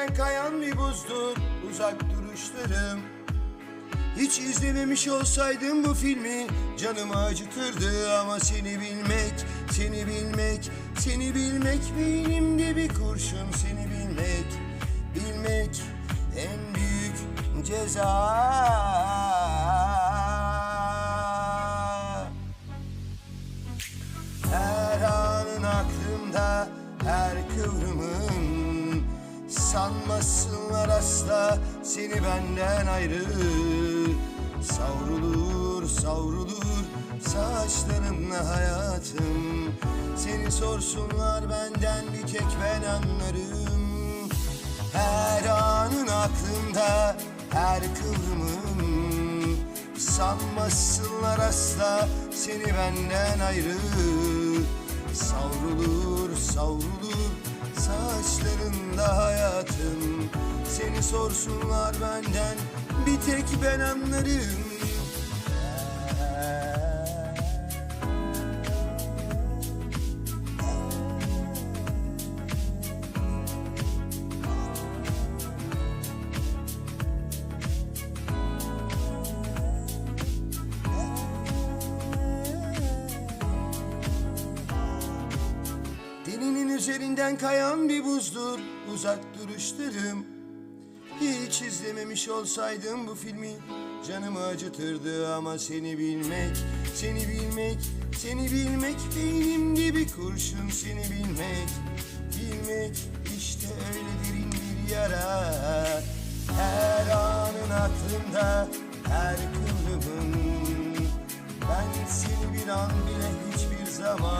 Üzerinden kayan bir buzdur uzak duruşlarım Hiç izlememiş olsaydım bu filmi canımı acıtırdı ama seni bilmek, seni bilmek, seni bilmek beynimde bir kurşun seni bilmek, bilmek en büyük ceza. Her anın aklımda her kıvrımın Sanmasınlar asla. Seni benden ayrı Savrulur savrulur saçlarınla hayatım. Seni sorsunlar benden bir tek ben anlarım. Her anın aklımda her kıvrımın Sanmasınlar asla seni benden ayrı Savrulur savrulur saçlarında hayatım. Seni sorsunlar benden bir tek ben anlarım üzerinden kayan bir buzdur. Uzak duruşlarım. Hiç izlememiş olsaydım bu filmi Canımı acıtırdı ama seni bilmek Seni bilmek, seni bilmek Beynimde bir kurşun seni bilmek. Bilmek işte öyle derin bir yara. Her anın aklımda her kıvrımın. Ben seni bir an bile hiçbir zaman